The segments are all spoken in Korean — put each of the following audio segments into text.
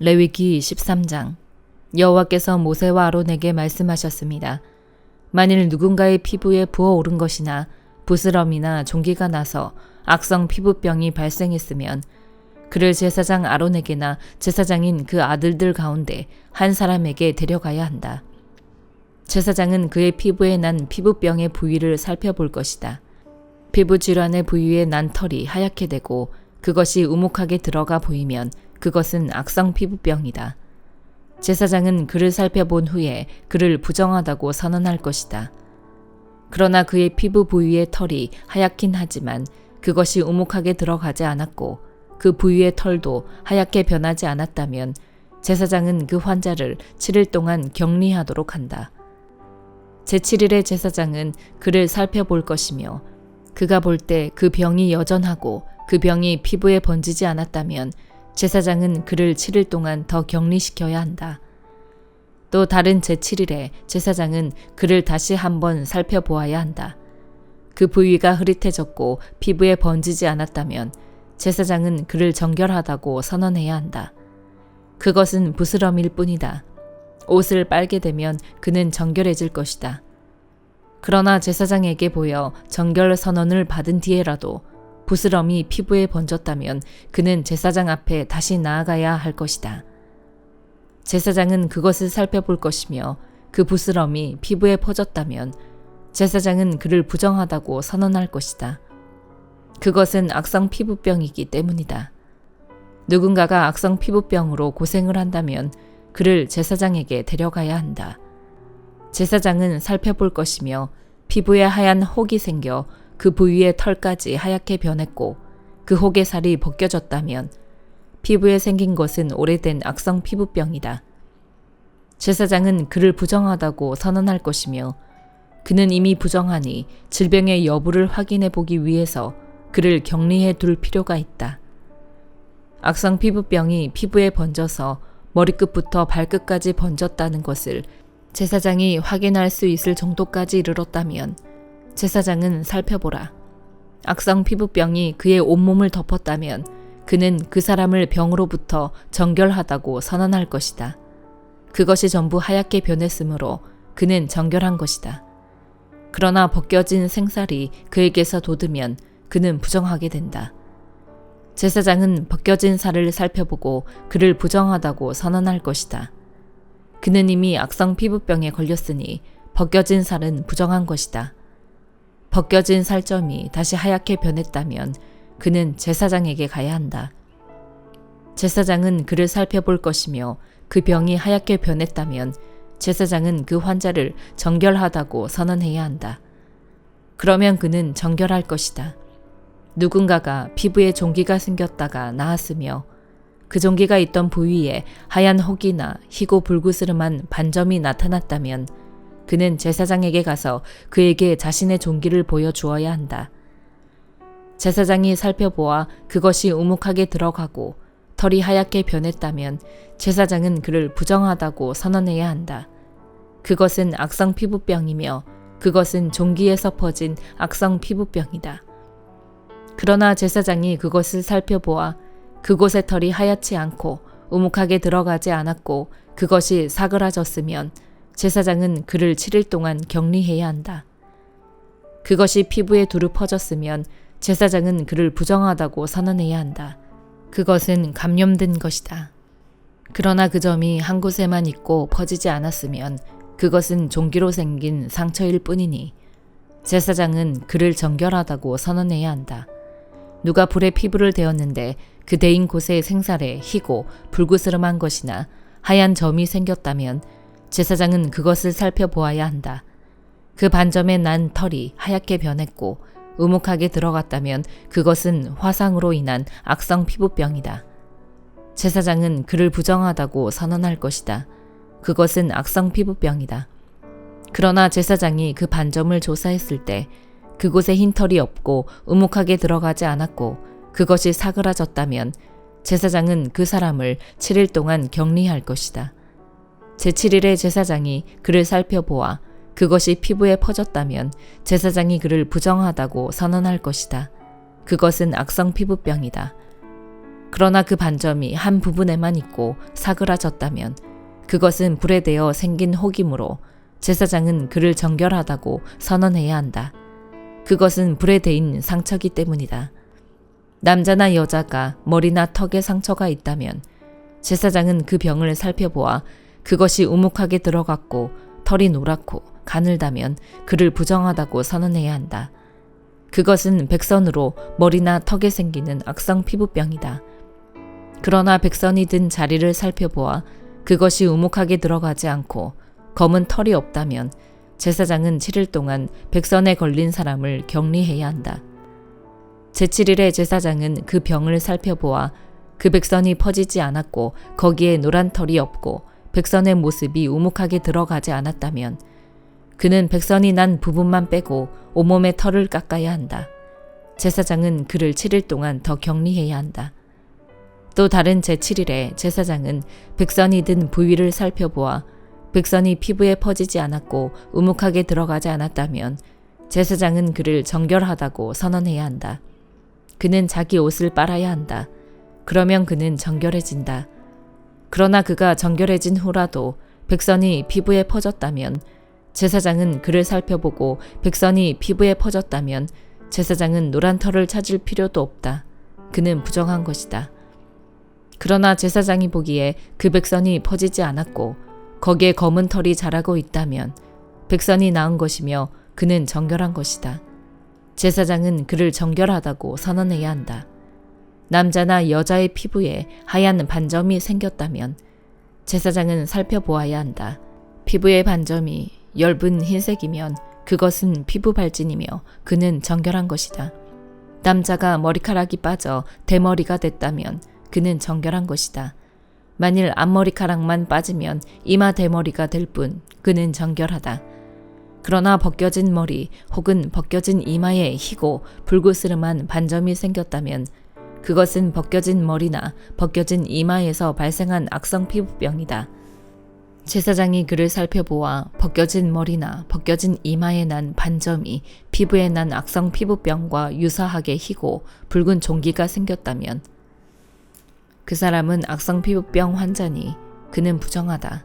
레위기 13장 여호와께서 모세와 아론에게 말씀하셨습니다. 만일 누군가의 피부에 부어오른 것이나 부스럼이나 종기가 나서 악성 피부병이 발생했으면 그를 제사장 아론에게나 제사장인 그 아들들 가운데 한 사람에게 데려가야 한다. 제사장은 그의 피부에 난 피부병의 부위를 살펴볼 것이다. 피부 질환의 부위에 난 털이 하얗게 되고 그것이 우묵하게 들어가 보이면 그것은 악성 피부병이다. 제사장은 그를 살펴본 후에 그를 부정하다고 선언할 것이다. 그러나 그의 피부 부위의 털이 하얗긴 하지만 그것이 우묵하게 들어가지 않았고 그 부위의 털도 하얗게 변하지 않았다면 제사장은 그 환자를 7일 동안 격리하도록 한다. 제7일의 제사장은 그를 살펴볼 것이며 그가 볼 때 그 병이 여전하고 그 병이 피부에 번지지 않았다면 제사장은 그를 7일 동안 더 격리시켜야 한다. 또 다른 제7일에 제사장은 그를 다시 한번 살펴보아야 한다. 그 부위가 흐릿해졌고 피부에 번지지 않았다면 제사장은 그를 정결하다고 선언해야 한다. 그것은 부스럼일 뿐이다. 옷을 빨게 되면 그는 정결해질 것이다. 그러나 제사장에게 보여 정결 선언을 받은 뒤에라도 부스럼이 피부에 번졌다면 그는 제사장 앞에 다시 나아가야 할 것이다. 제사장은 그것을 살펴볼 것이며 그 부스럼이 피부에 퍼졌다면 제사장은 그를 부정하다고 선언할 것이다. 그것은 악성 피부병이기 때문이다. 누군가가 악성 피부병으로 고생을 한다면 그를 제사장에게 데려가야 한다. 제사장은 살펴볼 것이며 피부에 하얀 혹이 생겨 그 부위의 털까지 하얗게 변했고 그 혹의 살이 벗겨졌다면 피부에 생긴 것은 오래된 악성 피부병이다. 제사장은 그를 부정하다고 선언할 것이며 그는 이미 부정하니 질병의 여부를 확인해 보기 위해서 그를 격리해 둘 필요가 있다. 악성 피부병이 피부에 번져서 머리끝부터 발끝까지 번졌다는 것을 제사장이 확인할 수 있을 정도까지 이르렀다면 제사장은 살펴보라. 악성 피부병이 그의 온몸을 덮었다면 그는 그 사람을 병으로부터 정결하다고 선언할 것이다. 그것이 전부 하얗게 변했으므로 그는 정결한 것이다. 그러나 벗겨진 생살이 그에게서 돋으면 그는 부정하게 된다. 제사장은 벗겨진 살을 살펴보고 그를 부정하다고 선언할 것이다. 그는 이미 악성 피부병에 걸렸으니 벗겨진 살은 부정한 것이다. 벗겨진 살점이 다시 하얗게 변했다면 그는 제사장에게 가야 한다. 제사장은 그를 살펴볼 것이며 그 병이 하얗게 변했다면 제사장은 그 환자를 정결하다고 선언해야 한다. 그러면 그는 정결할 것이다. 누군가가 피부에 종기가 생겼다가 나았으며 그 종기가 있던 부위에 하얀 혹이나 희고 불구스름한 반점이 나타났다면 그는 제사장에게 가서 그에게 자신의 종기를 보여주어야 한다. 제사장이 살펴보아 그것이 우묵하게 들어가고 털이 하얗게 변했다면 제사장은 그를 부정하다고 선언해야 한다. 그것은 악성 피부병이며 그것은 종기에서 퍼진 악성 피부병이다. 그러나 제사장이 그것을 살펴보아 그곳의 털이 하얗지 않고 우묵하게 들어가지 않았고 그것이 사그라졌으면 제사장은 그를 7일 동안 격리해야 한다. 그것이 피부에 두루 퍼졌으면 제사장은 그를 부정하다고 선언해야 한다. 그것은 감염된 것이다. 그러나 그 점이 한 곳에만 있고 퍼지지 않았으면 그것은 종기로 생긴 상처일 뿐이니 제사장은 그를 정결하다고 선언해야 한다. 누가 불에 피부를 대었는데 그 대인 곳에 생살에 희고 불구스름한 것이나 하얀 점이 생겼다면 제사장은 그것을 살펴보아야 한다. 그 반점에 난 털이 하얗게 변했고 우묵하게 들어갔다면 그것은 화상으로 인한 악성 피부병이다. 제사장은 그를 부정하다고 선언할 것이다. 그것은 악성 피부병이다. 그러나 제사장이 그 반점을 조사했을 때 그곳에 흰 털이 없고 우묵하게 들어가지 않았고 그것이 사그라졌다면 제사장은 그 사람을 7일 동안 격리할 것이다. 제7일에 제사장이 그를 살펴보아 그것이 피부에 퍼졌다면 제사장이 그를 부정하다고 선언할 것이다. 그것은 악성 피부병이다. 그러나 그 반점이 한 부분에만 있고 사그라졌다면 그것은 불에 대어 생긴 혹이므로 제사장은 그를 정결하다고 선언해야 한다. 그것은 불에 대인 상처기 때문이다. 남자나 여자가 머리나 턱에 상처가 있다면 제사장은 그 병을 살펴보아 그것이 우묵하게 들어갔고 털이 노랗고 가늘다면 그를 부정하다고 선언해야 한다. 그것은 백선으로 머리나 턱에 생기는 악성 피부병이다. 그러나 백선이 든 자리를 살펴보아 그것이 우묵하게 들어가지 않고 검은 털이 없다면 제사장은 7일 동안 백선에 걸린 사람을 격리해야 한다. 제7일에 제사장은 그 병을 살펴보아 그 백선이 퍼지지 않았고 거기에 노란 털이 없고 백선의 모습이 우묵하게 들어가지 않았다면 그는 백선이 난 부분만 빼고 온몸의 털을 깎아야 한다. 제사장은 그를 7일 동안 더 격리해야 한다. 또 다른 제7일에 제사장은 백선이 든 부위를 살펴보아 백선이 피부에 퍼지지 않았고 우묵하게 들어가지 않았다면 제사장은 그를 정결하다고 선언해야 한다. 그는 자기 옷을 빨아야 한다. 그러면 그는 정결해진다. 그러나 그가 정결해진 후라도 백선이 피부에 퍼졌다면 제사장은 그를 살펴보고 백선이 피부에 퍼졌다면 제사장은 노란 털을 찾을 필요도 없다. 그는 부정한 것이다. 그러나 제사장이 보기에 그 백선이 퍼지지 않았고 거기에 검은 털이 자라고 있다면 백선이 나은 것이며 그는 정결한 것이다. 제사장은 그를 정결하다고 선언해야 한다. 남자나 여자의 피부에 하얀 반점이 생겼다면 제사장은 살펴보아야 한다. 피부의 반점이 엷은 흰색이면 그것은 피부 발진이며 그는 정결한 것이다. 남자가 머리카락이 빠져 대머리가 됐다면 그는 정결한 것이다. 만일 앞머리카락만 빠지면 이마 대머리가 될 뿐 그는 정결하다. 그러나 벗겨진 머리 혹은 벗겨진 이마에 희고 불그스름한 반점이 생겼다면 그것은 벗겨진 머리나 벗겨진 이마에서 발생한 악성 피부병이다. 제사장이 그를 살펴보아 벗겨진 머리나 벗겨진 이마에 난 반점이 피부에 난 악성 피부병과 유사하게 희고 붉은 종기가 생겼다면 그 사람은 악성 피부병 환자니 그는 부정하다.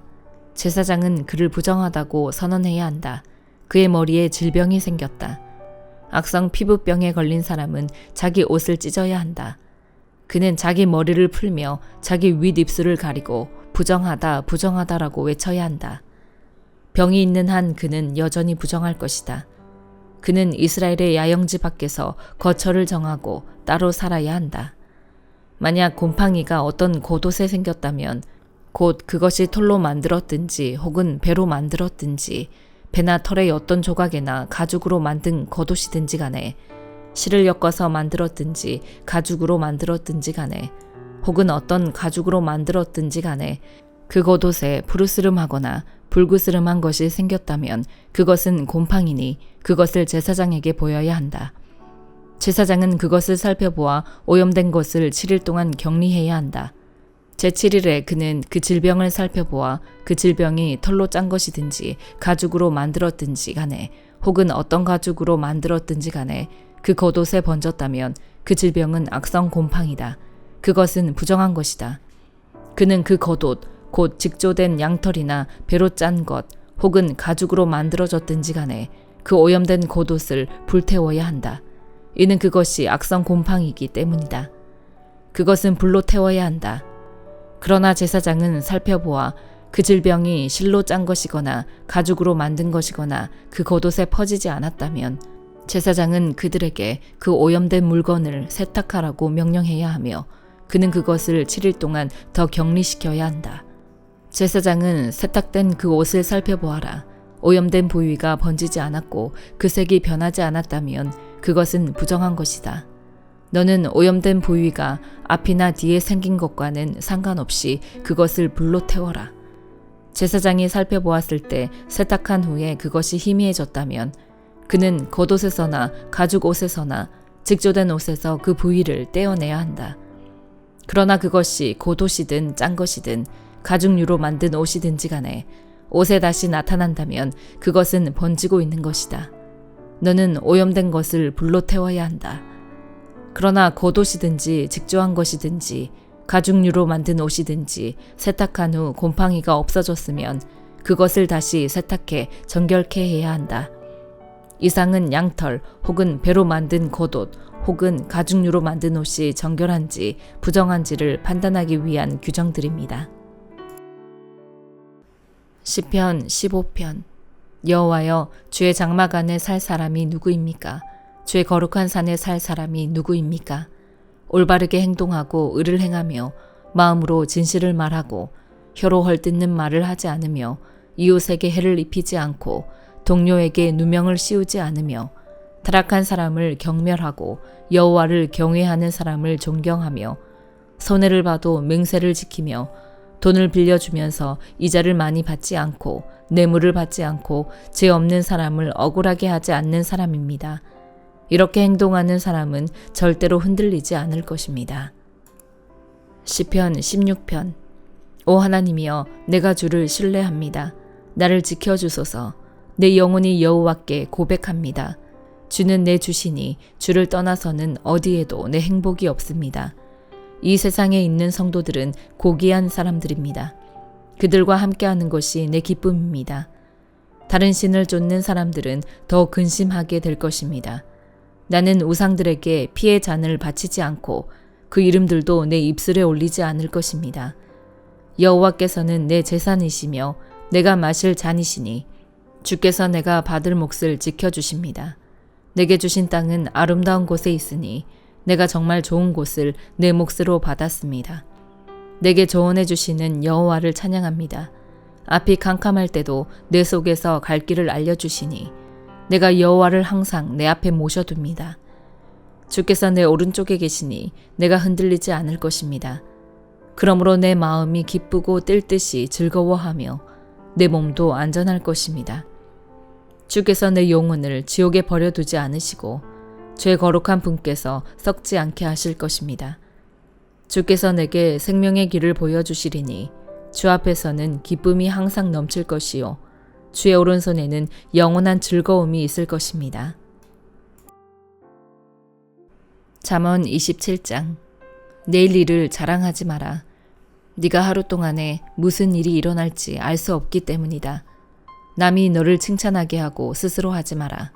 제사장은 그를 부정하다고 선언해야 한다. 그의 머리에 질병이 생겼다. 악성 피부병에 걸린 사람은 자기 옷을 찢어야 한다. 그는 자기 머리를 풀며 자기 윗입술을 가리고 부정하다, 부정하다라고 외쳐야 한다. 병이 있는 한 그는 여전히 부정할 것이다. 그는 이스라엘의 야영지 밖에서 거처를 정하고 따로 살아야 한다. 만약 곰팡이가 어떤 겉옷에 생겼다면 곧 그것이 털로 만들었든지 혹은 배로 만들었든지 배나 털의 어떤 조각이나 가죽으로 만든 겉옷이든지 간에 실을 엮어서 만들었든지 가죽으로 만들었든지 간에 혹은 어떤 가죽으로 만들었든지 간에 그 겉옷에 푸르스름하거나 불구스름한 것이 생겼다면 그것은 곰팡이니 그것을 제사장에게 보여야 한다. 제사장은 그것을 살펴보아 오염된 것을 7일 동안 격리해야 한다. 제7일에 그는 그 질병을 살펴보아 그 질병이 털로 짠 것이든지 가죽으로 만들었든지 간에 혹은 어떤 가죽으로 만들었든지 간에 그 겉옷에 번졌다면 그 질병은 악성 곰팡이다. 그것은 부정한 것이다. 그는 그 겉옷, 곧 직조된 양털이나 배로 짠 것, 혹은 가죽으로 만들어졌든지 간에 그 오염된 겉옷을 불태워야 한다. 이는 그것이 악성 곰팡이기 때문이다. 그것은 불로 태워야 한다. 그러나 제사장은 살펴보아 그 질병이 실로 짠 것이거나 가죽으로 만든 것이거나 그 겉옷에 퍼지지 않았다면 제사장은 그들에게 그 오염된 물건을 세탁하라고 명령해야 하며 그는 그것을 7일 동안 더 격리시켜야 한다. 제사장은 세탁된 그 옷을 살펴보아라. 오염된 부위가 번지지 않았고 그 색이 변하지 않았다면 그것은 부정한 것이다. 너는 오염된 부위가 앞이나 뒤에 생긴 것과는 상관없이 그것을 불로 태워라. 제사장이 살펴보았을 때 세탁한 후에 그것이 희미해졌다면 그는 겉옷에서나 가죽 옷에서나 직조된 옷에서 그 부위를 떼어내야 한다. 그러나 그것이 겉옷이든 짠 것이든 가죽류로 만든 옷이든지 간에 옷에 다시 나타난다면 그것은 번지고 있는 것이다. 너는 오염된 것을 불로 태워야 한다. 그러나 겉옷이든지 직조한 것이든지 가죽류로 만든 옷이든지 세탁한 후 곰팡이가 없어졌으면 그것을 다시 세탁해 정결케 해야 한다. 이상은 양털 혹은 배로 만든 겉옷 혹은 가죽류로 만든 옷이 정결한지 부정한지를 판단하기 위한 규정들입니다. 시편 15편 여호와여 주의 장막 안에 살 사람이 누구입니까? 주의 거룩한 산에 살 사람이 누구입니까? 올바르게 행동하고 의를 행하며 마음으로 진실을 말하고 혀로 헐뜯는 말을 하지 않으며 이웃에게 해를 입히지 않고 동료에게 누명을 씌우지 않으며 타락한 사람을 경멸하고 여호와를 경외하는 사람을 존경하며 손해를 봐도 맹세를 지키며 돈을 빌려주면서 이자를 많이 받지 않고 뇌물을 받지 않고 죄 없는 사람을 억울하게 하지 않는 사람입니다. 이렇게 행동하는 사람은 절대로 흔들리지 않을 것입니다. 시편 16편 오 하나님이여 내가 주를 신뢰합니다. 나를 지켜 주소서. 내 영혼이 여호와께 고백합니다. 주는 내 주시니 주를 떠나서는 어디에도 내 행복이 없습니다. 이 세상에 있는 성도들은 고귀한 사람들입니다. 그들과 함께하는 것이 내 기쁨입니다. 다른 신을 쫓는 사람들은 더 근심하게 될 것입니다. 나는 우상들에게 피의 잔을 바치지 않고 그 이름들도 내 입술에 올리지 않을 것입니다. 여호와께서는 내 재산이시며 내가 마실 잔이시니 주께서 내가 받을 몫을 지켜주십니다. 내게 주신 땅은 아름다운 곳에 있으니 내가 정말 좋은 곳을 내 몫으로 받았습니다. 내게 조언해 주시는 여호와를 찬양합니다. 앞이 캄캄할 때도 내 속에서 갈 길을 알려주시니 내가 여호와를 항상 내 앞에 모셔둡니다. 주께서 내 오른쪽에 계시니 내가 흔들리지 않을 것입니다. 그러므로 내 마음이 기쁘고 뜰 듯이 즐거워하며 내 몸도 안전할 것입니다. 주께서 내 영혼을 지옥에 버려두지 않으시고 죄 거룩한 분께서 썩지 않게 하실 것입니다. 주께서 내게 생명의 길을 보여주시리니 주 앞에서는 기쁨이 항상 넘칠 것이요. 주의 오른손에는 영원한 즐거움이 있을 것입니다. 잠언 27장 내일 일을 자랑하지 마라. 네가 하루 동안에 무슨 일이 일어날지 알 수 없기 때문이다. 남이 너를 칭찬하게 하고 스스로 하지 마라.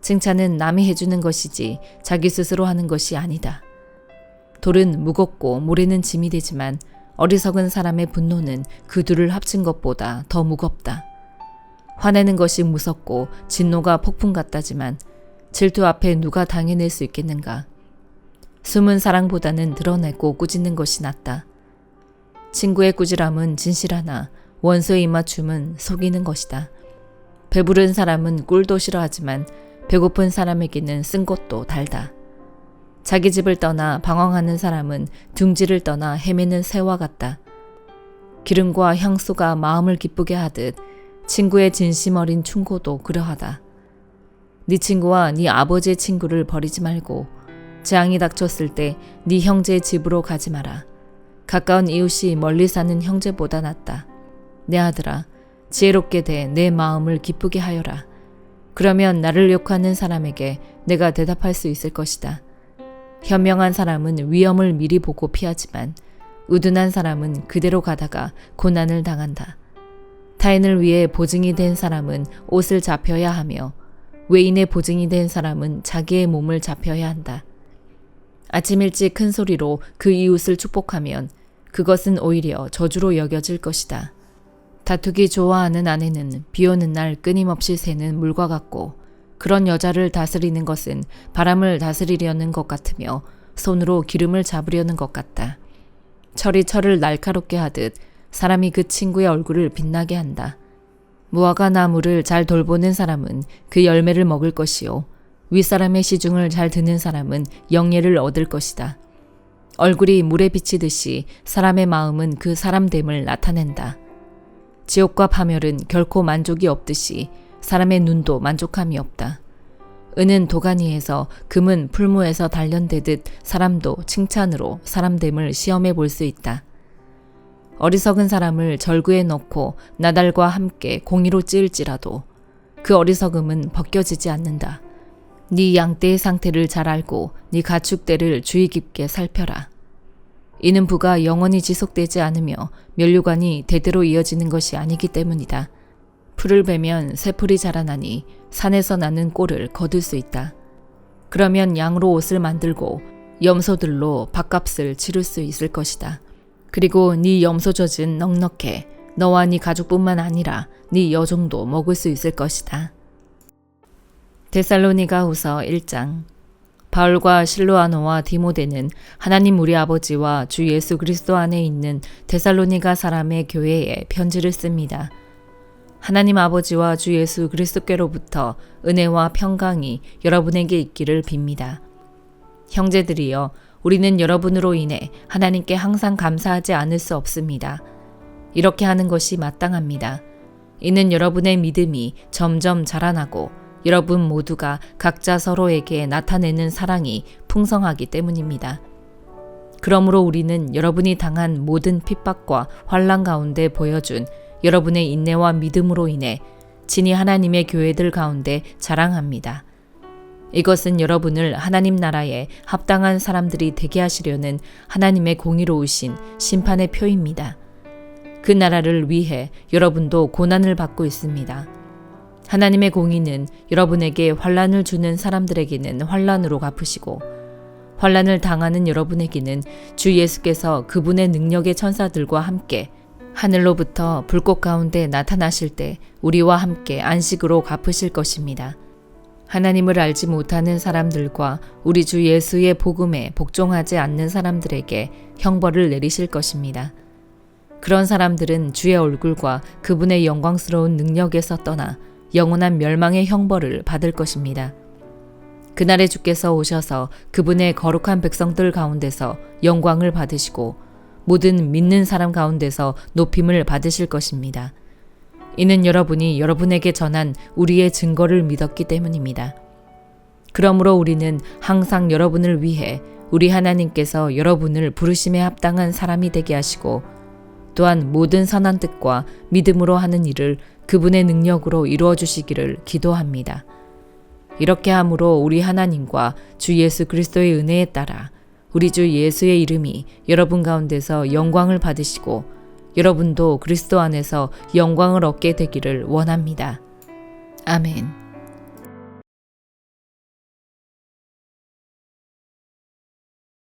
칭찬은 남이 해주는 것이지 자기 스스로 하는 것이 아니다. 돌은 무겁고 모래는 짐이 되지만 어리석은 사람의 분노는 그 둘을 합친 것보다 더 무겁다. 화내는 것이 무섭고 진노가 폭풍 같다지만 질투 앞에 누가 당해낼 수 있겠는가. 숨은 사랑보다는 드러내고 꾸짖는 것이 낫다. 친구의 꾸지람은 진실하나 원수의 입맞춤은 속이는 것이다. 배부른 사람은 꿀도 싫어하지만 배고픈 사람에게는 쓴 것도 달다. 자기 집을 떠나 방황하는 사람은 둥지를 떠나 헤매는 새와 같다. 기름과 향수가 마음을 기쁘게 하듯 친구의 진심 어린 충고도 그러하다. 네 친구와 네 아버지의 친구를 버리지 말고 재앙이 닥쳤을 때 네 형제의 집으로 가지 마라. 가까운 이웃이 멀리 사는 형제보다 낫다. 내 아들아, 지혜롭게 돼 내 마음을 기쁘게 하여라. 그러면 나를 욕하는 사람에게 내가 대답할 수 있을 것이다. 현명한 사람은 위험을 미리 보고 피하지만 우둔한 사람은 그대로 가다가 고난을 당한다. 타인을 위해 보증이 된 사람은 옷을 잡혀야 하며 외인의 보증이 된 사람은 자기의 몸을 잡혀야 한다. 아침 일찍 큰 소리로 그 이웃을 축복하면 그것은 오히려 저주로 여겨질 것이다. 다투기 좋아하는 아내는 비 오는 날 끊임없이 새는 물과 같고 그런 여자를 다스리는 것은 바람을 다스리려는 것 같으며 손으로 기름을 잡으려는 것 같다. 철이 철을 날카롭게 하듯 사람이 그 친구의 얼굴을 빛나게 한다. 무화과 나무를 잘 돌보는 사람은 그 열매를 먹을 것이요. 윗사람의 시중을 잘 듣는 사람은 영예를 얻을 것이다. 얼굴이 물에 비치듯이 사람의 마음은 그 사람됨을 나타낸다. 지옥과 파멸은 결코 만족이 없듯이 사람의 눈도 만족함이 없다. 은은 도가니에서 금은 풀무에서 단련되듯 사람도 칭찬으로 사람됨을 시험해 볼 수 있다. 어리석은 사람을 절구에 넣고 나달과 함께 공의로 찌을지라도 그 어리석음은 벗겨지지 않는다. 네 양떼의 상태를 잘 알고 네 가축대를 주의 깊게 살펴라. 이는 부가 영원히 지속되지 않으며 면류관이 대대로 이어지는 것이 아니기 때문이다. 풀을 베면 새풀이 자라나니 산에서 나는 꼴을 거둘 수 있다. 그러면 양으로 옷을 만들고 염소들로 밥값을 치를 수 있을 것이다. 그리고 네 염소 젖은 넉넉해 너와 네 가족뿐만 아니라 네 여종도 먹을 수 있을 것이다. 데살로니가 후서 1장 바울과 실로아노와 디모데는 하나님 우리 아버지와 주 예수 그리스도 안에 있는 데살로니가 사람의 교회에 편지를 씁니다. 하나님 아버지와 주 예수 그리스도께로부터 은혜와 평강이 여러분에게 있기를 빕니다. 형제들이여, 우리는 여러분으로 인해 하나님께 항상 감사하지 않을 수 없습니다. 이렇게 하는 것이 마땅합니다. 이는 여러분의 믿음이 점점 자라나고 여러분 모두가 각자 서로에게 나타내는 사랑이 풍성하기 때문입니다. 그러므로 우리는 여러분이 당한 모든 핍박과 환란 가운데 보여준 여러분의 인내와 믿음으로 인해 진히 하나님의 교회들 가운데 자랑합니다. 이것은 여러분을 하나님 나라에 합당한 사람들이 되게 하시려는 하나님의 공의로우신 심판의 표입니다. 그 나라를 위해 여러분도 고난을 받고 있습니다. 하나님의 공의는 여러분에게 환란을 주는 사람들에게는 환란으로 갚으시고 환란을 당하는 여러분에게는 주 예수께서 그분의 능력의 천사들과 함께 하늘로부터 불꽃 가운데 나타나실 때 우리와 함께 안식으로 갚으실 것입니다. 하나님을 알지 못하는 사람들과 우리 주 예수의 복음에 복종하지 않는 사람들에게 형벌을 내리실 것입니다. 그런 사람들은 주의 얼굴과 그분의 영광스러운 능력에서 떠나 영원한 멸망의 형벌을 받을 것입니다. 그날에 주께서 오셔서 그분의 거룩한 백성들 가운데서 영광을 받으시고 모든 믿는 사람 가운데서 높임을 받으실 것입니다. 이는 여러분이 여러분에게 전한 우리의 증거를 믿었기 때문입니다. 그러므로 우리는 항상 여러분을 위해 우리 하나님께서 여러분을 부르심에 합당한 사람이 되게 하시고 또한 모든 선한 뜻과 믿음으로 하는 일을 그분의 능력으로 이루어 주시기를 기도합니다. 이렇게 함으로 우리 하나님과 주 예수 그리스도의 은혜에 따라 우리 주 예수의 이름이 여러분 가운데서 영광을 받으시고 여러분도 그리스도 안에서 영광을 얻게 되기를 원합니다. 아멘.